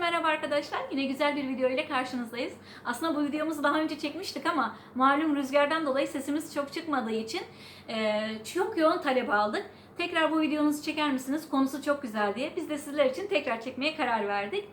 merhaba arkadaşlar. Yine güzel bir video ile karşınızdayız. Aslında bu videomuzu daha önce çekmiştik ama malum rüzgardan dolayı sesimiz çok çıkmadığı için e, çok yoğun talep aldık. Tekrar bu videomuzu çeker misiniz? Konusu çok güzel diye. Biz de sizler için tekrar çekmeye karar verdik.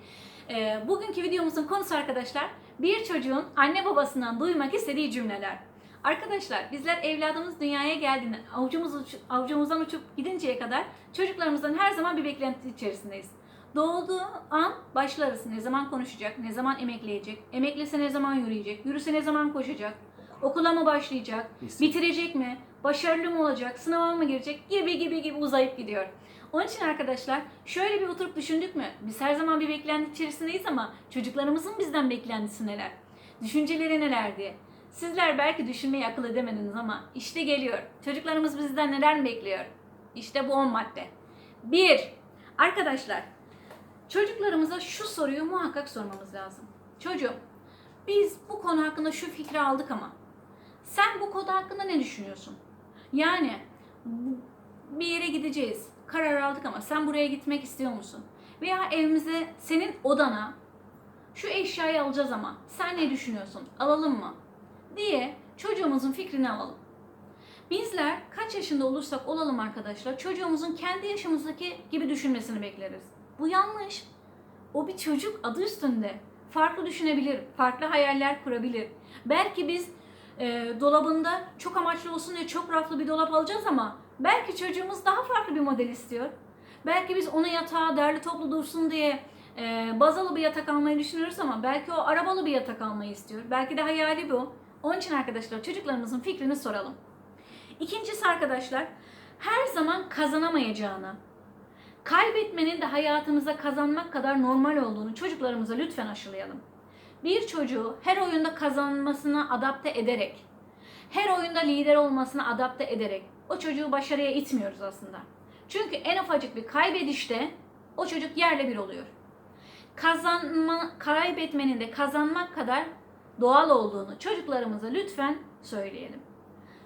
E, bugünkü videomuzun konusu arkadaşlar bir çocuğun anne babasından duymak istediği cümleler. Arkadaşlar bizler evladımız dünyaya geldiğinde avucumuz uç- avucumuzdan uçup gidinceye kadar çocuklarımızdan her zaman bir beklenti içerisindeyiz. Doğduğu an başlarız. Ne zaman konuşacak, ne zaman emekleyecek, emeklese ne zaman yürüyecek, yürüse ne zaman koşacak, okula mı başlayacak, bitirecek mi, başarılı mı olacak, sınava mı girecek gibi gibi gibi uzayıp gidiyor. Onun için arkadaşlar şöyle bir oturup düşündük mü? Biz her zaman bir beklenti içerisindeyiz ama çocuklarımızın bizden beklentisi neler? Düşünceleri neler diye. Sizler belki düşünmeyi akıl edemediniz ama işte geliyor. Çocuklarımız bizden neler bekliyor? İşte bu 10 madde. 1. Arkadaşlar çocuklarımıza şu soruyu muhakkak sormamız lazım. Çocuğum biz bu konu hakkında şu fikri aldık ama sen bu konu hakkında ne düşünüyorsun? Yani bir yere gideceğiz. Karar aldık ama sen buraya gitmek istiyor musun? Veya evimize senin odana şu eşyayı alacağız ama sen ne düşünüyorsun? Alalım mı? diye çocuğumuzun fikrini alalım. Bizler kaç yaşında olursak olalım arkadaşlar çocuğumuzun kendi yaşımızdaki gibi düşünmesini bekleriz. Bu yanlış. O bir çocuk adı üstünde. Farklı düşünebilir, farklı hayaller kurabilir. Belki biz e, dolabında çok amaçlı olsun diye çok raflı bir dolap alacağız ama belki çocuğumuz daha farklı bir model istiyor. Belki biz ona yatağı derli toplu dursun diye e, bazalı bir yatak almayı düşünüyoruz ama belki o arabalı bir yatak almayı istiyor. Belki de hayali bu. Onun için arkadaşlar çocuklarımızın fikrini soralım. İkincisi arkadaşlar her zaman kazanamayacağını, kaybetmenin de hayatımıza kazanmak kadar normal olduğunu çocuklarımıza lütfen aşılayalım. Bir çocuğu her oyunda kazanmasına adapte ederek, her oyunda lider olmasına adapte ederek o çocuğu başarıya itmiyoruz aslında. Çünkü en ufacık bir kaybedişte o çocuk yerle bir oluyor. Kazanma, kaybetmenin de kazanmak kadar doğal olduğunu çocuklarımıza lütfen söyleyelim.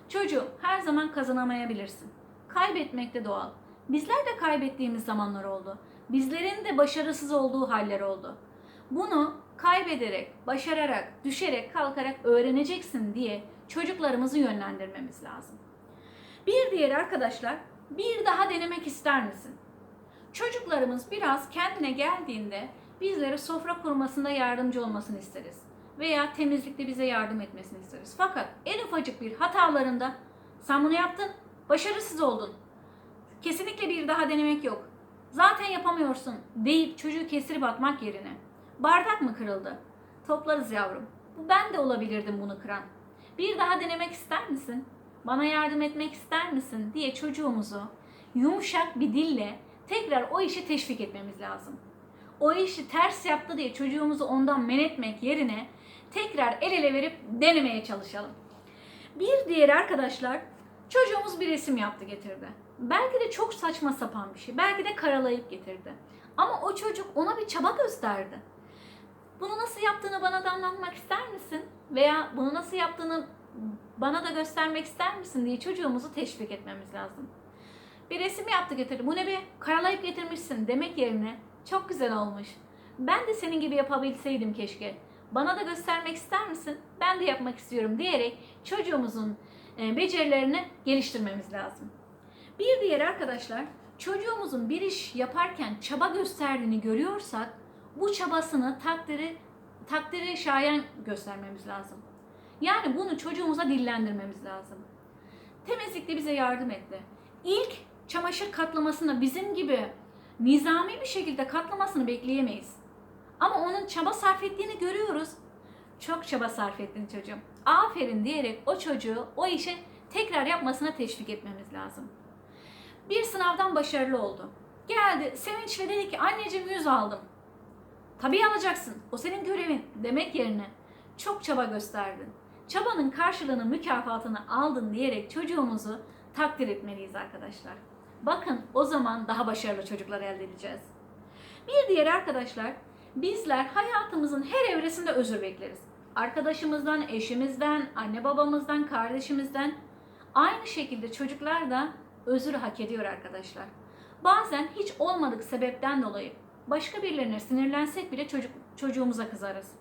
Çocuğum her zaman kazanamayabilirsin. Kaybetmek de doğal. Bizler de kaybettiğimiz zamanlar oldu. Bizlerin de başarısız olduğu haller oldu. Bunu kaybederek, başararak, düşerek, kalkarak öğreneceksin diye çocuklarımızı yönlendirmemiz lazım. Bir diğeri arkadaşlar, bir daha denemek ister misin? Çocuklarımız biraz kendine geldiğinde bizlere sofra kurmasında yardımcı olmasını isteriz. Veya temizlikte bize yardım etmesini isteriz. Fakat en ufacık bir hatalarında sen bunu yaptın, başarısız oldun. Kesinlikle bir daha denemek yok. Zaten yapamıyorsun deyip çocuğu kestirip atmak yerine. Bardak mı kırıldı? Toplarız yavrum. Bu ben de olabilirdim bunu kıran. Bir daha denemek ister misin? Bana yardım etmek ister misin? diye çocuğumuzu yumuşak bir dille tekrar o işi teşvik etmemiz lazım. O işi ters yaptı diye çocuğumuzu ondan men etmek yerine tekrar el ele verip denemeye çalışalım. Bir diğeri arkadaşlar çocuğumuz bir resim yaptı getirdi. Belki de çok saçma sapan bir şey. Belki de karalayıp getirdi. Ama o çocuk ona bir çaba gösterdi. Bunu nasıl yaptığını bana da anlatmak ister misin? Veya bunu nasıl yaptığını bana da göstermek ister misin diye çocuğumuzu teşvik etmemiz lazım. Bir resim yaptı getirdi. Bu ne be? Karalayıp getirmişsin demek yerine çok güzel olmuş. Ben de senin gibi yapabilseydim keşke. Bana da göstermek ister misin? Ben de yapmak istiyorum diyerek çocuğumuzun e, becerilerini geliştirmemiz lazım. Bir diğer arkadaşlar çocuğumuzun bir iş yaparken çaba gösterdiğini görüyorsak bu çabasını takdiri takdiri şayan göstermemiz lazım. Yani bunu çocuğumuza dillendirmemiz lazım. Temizlikte bize yardım etti. İlk çamaşır katlamasında bizim gibi nizami bir şekilde katlamasını bekleyemeyiz. Ama onun çaba sarf ettiğini görüyoruz. Çok çaba sarf ettin çocuğum. Aferin diyerek o çocuğu o işe tekrar yapmasına teşvik etmemiz lazım. Bir sınavdan başarılı oldu. Geldi sevinçle dedi ki anneciğim yüz aldım. Tabii alacaksın. O senin görevin demek yerine çok çaba gösterdin. Çabanın karşılığını, mükafatını aldın diyerek çocuğumuzu takdir etmeliyiz arkadaşlar. Bakın o zaman daha başarılı çocuklar elde edeceğiz. Bir diğer arkadaşlar, bizler hayatımızın her evresinde özür bekleriz. Arkadaşımızdan, eşimizden, anne babamızdan, kardeşimizden. Aynı şekilde çocuklar da özür hak ediyor arkadaşlar. Bazen hiç olmadık sebepten dolayı başka birilerine sinirlensek bile çocuk çocuğumuza kızarız.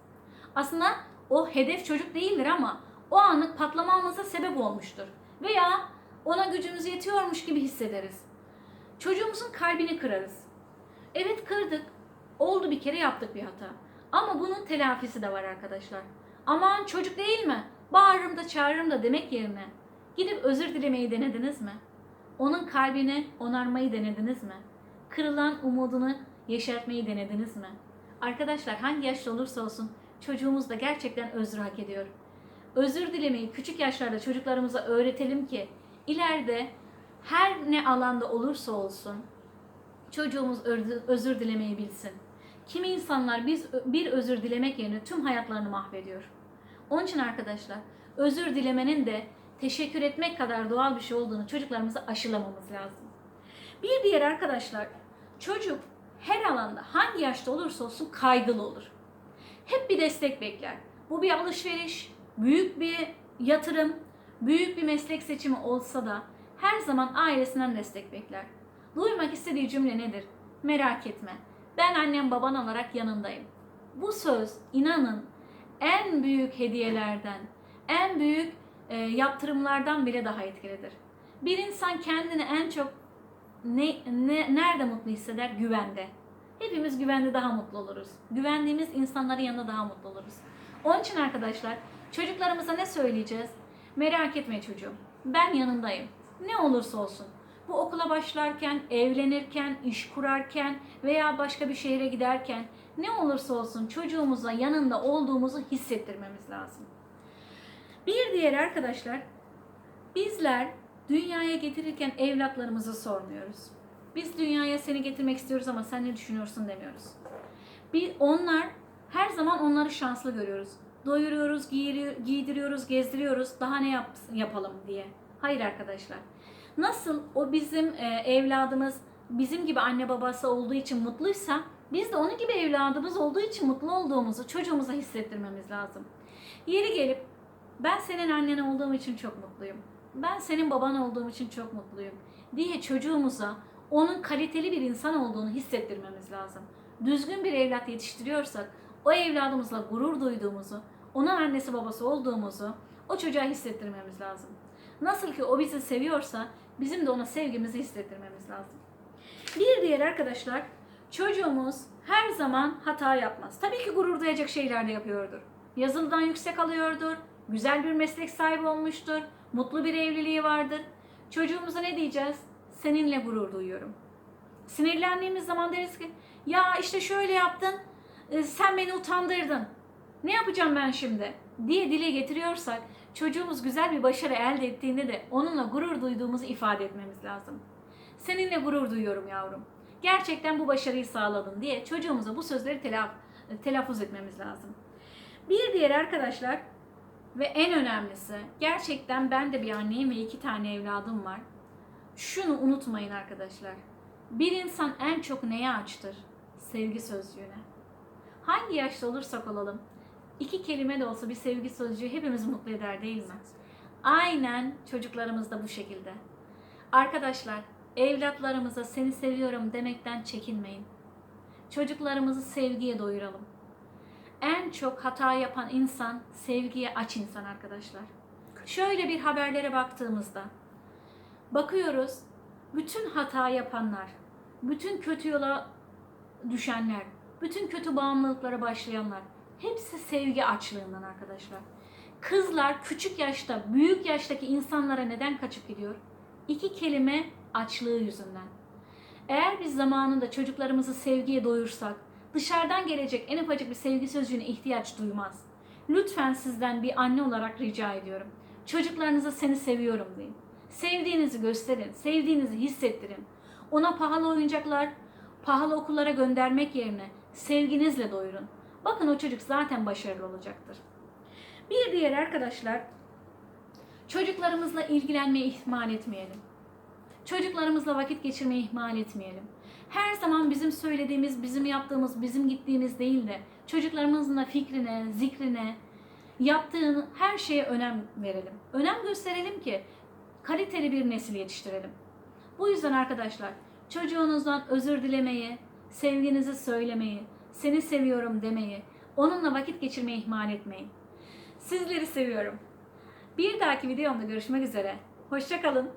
Aslında o hedef çocuk değildir ama o anlık patlamamıza sebep olmuştur. Veya ona gücümüz yetiyormuş gibi hissederiz. Çocuğumuzun kalbini kırarız. Evet kırdık. Oldu bir kere yaptık bir hata. Ama bunun telafisi de var arkadaşlar. Aman çocuk değil mi? Bağırırım da çağırırım da demek yerine. Gidip özür dilemeyi denediniz mi? Onun kalbini onarmayı denediniz mi? Kırılan umudunu yeşertmeyi denediniz mi? Arkadaşlar hangi yaşta olursa olsun çocuğumuz da gerçekten özür hak ediyor. Özür dilemeyi küçük yaşlarda çocuklarımıza öğretelim ki ileride her ne alanda olursa olsun çocuğumuz özür- dilemeyi bilsin. Kimi insanlar biz bir özür dilemek yerine tüm hayatlarını mahvediyor. Onun için arkadaşlar özür dilemenin de teşekkür etmek kadar doğal bir şey olduğunu çocuklarımıza aşılamamız lazım. Bir diğer arkadaşlar çocuk her alanda hangi yaşta olursa olsun kaygılı olur. Hep bir destek bekler. Bu bir alışveriş, büyük bir yatırım, büyük bir meslek seçimi olsa da her zaman ailesinden destek bekler. Duymak istediği cümle nedir? Merak etme. Ben annem baban olarak yanındayım. Bu söz inanın en büyük hediyelerden, en büyük e, yaptırımlardan bile daha etkilidir. Bir insan kendini en çok ne, ne, nerede mutlu hisseder? Güvende. Hepimiz güvende daha mutlu oluruz. Güvendiğimiz insanların yanında daha mutlu oluruz. Onun için arkadaşlar çocuklarımıza ne söyleyeceğiz? Merak etme çocuğum. Ben yanındayım. Ne olursa olsun. Bu okula başlarken, evlenirken, iş kurarken veya başka bir şehre giderken ne olursa olsun çocuğumuza yanında olduğumuzu hissettirmemiz lazım. Bir diğer arkadaşlar bizler dünyaya getirirken evlatlarımızı sormuyoruz. Biz dünyaya seni getirmek istiyoruz ama sen ne düşünüyorsun demiyoruz. Bir onlar her zaman onları şanslı görüyoruz. Doyuruyoruz, giydiriyoruz, gezdiriyoruz. Daha ne yap- yapalım diye. Hayır arkadaşlar. Nasıl o bizim e, evladımız bizim gibi anne babası olduğu için mutluysa biz de onun gibi evladımız olduğu için mutlu olduğumuzu çocuğumuza hissettirmemiz lazım. Yeri gelip ben senin annen olduğum için çok mutluyum. Ben senin baban olduğum için çok mutluyum diye çocuğumuza onun kaliteli bir insan olduğunu hissettirmemiz lazım. Düzgün bir evlat yetiştiriyorsak o evladımızla gurur duyduğumuzu, onun annesi babası olduğumuzu o çocuğa hissettirmemiz lazım. Nasıl ki o bizi seviyorsa bizim de ona sevgimizi hissettirmemiz lazım. Bir diğer arkadaşlar çocuğumuz her zaman hata yapmaz. Tabii ki gurur duyacak şeyler de yapıyordur. Yazılıdan yüksek alıyordur. Güzel bir meslek sahibi olmuştur. Mutlu bir evliliği vardır. Çocuğumuza ne diyeceğiz? Seninle gurur duyuyorum. Sinirlendiğimiz zaman deriz ki ya işte şöyle yaptın e, sen beni utandırdın. Ne yapacağım ben şimdi? diye dile getiriyorsak çocuğumuz güzel bir başarı elde ettiğinde de onunla gurur duyduğumuzu ifade etmemiz lazım. Seninle gurur duyuyorum yavrum. Gerçekten bu başarıyı sağladın diye çocuğumuza bu sözleri telaf, telaffuz etmemiz lazım. Bir diğer arkadaşlar ve en önemlisi gerçekten ben de bir anneyim ve iki tane evladım var. Şunu unutmayın arkadaşlar. Bir insan en çok neye açtır? Sevgi sözcüğüne. Hangi yaşta olursak olalım iki kelime de olsa bir sevgi sözcüğü hepimizi mutlu eder değil mi? Aynen çocuklarımız da bu şekilde. Arkadaşlar evlatlarımıza seni seviyorum demekten çekinmeyin. Çocuklarımızı sevgiye doyuralım. En çok hata yapan insan sevgiye aç insan arkadaşlar. Şöyle bir haberlere baktığımızda bakıyoruz bütün hata yapanlar, bütün kötü yola düşenler, bütün kötü bağımlılıklara başlayanlar hepsi sevgi açlığından arkadaşlar. Kızlar küçük yaşta, büyük yaştaki insanlara neden kaçıp gidiyor? İki kelime açlığı yüzünden. Eğer biz zamanında çocuklarımızı sevgiye doyursak, dışarıdan gelecek en ufacık bir sevgi sözcüğüne ihtiyaç duymaz. Lütfen sizden bir anne olarak rica ediyorum. Çocuklarınıza seni seviyorum deyin. Sevdiğinizi gösterin, sevdiğinizi hissettirin. Ona pahalı oyuncaklar, pahalı okullara göndermek yerine sevginizle doyurun. Bakın o çocuk zaten başarılı olacaktır. Bir diğer arkadaşlar, çocuklarımızla ilgilenmeyi ihmal etmeyelim. Çocuklarımızla vakit geçirmeyi ihmal etmeyelim. Her zaman bizim söylediğimiz, bizim yaptığımız, bizim gittiğimiz değil de çocuklarımızın da fikrine, zikrine, yaptığın her şeye önem verelim. Önem gösterelim ki kaliteli bir nesil yetiştirelim. Bu yüzden arkadaşlar çocuğunuzdan özür dilemeyi, sevginizi söylemeyi, seni seviyorum demeyi, onunla vakit geçirmeyi ihmal etmeyin. Sizleri seviyorum. Bir dahaki videomda görüşmek üzere. Hoşçakalın.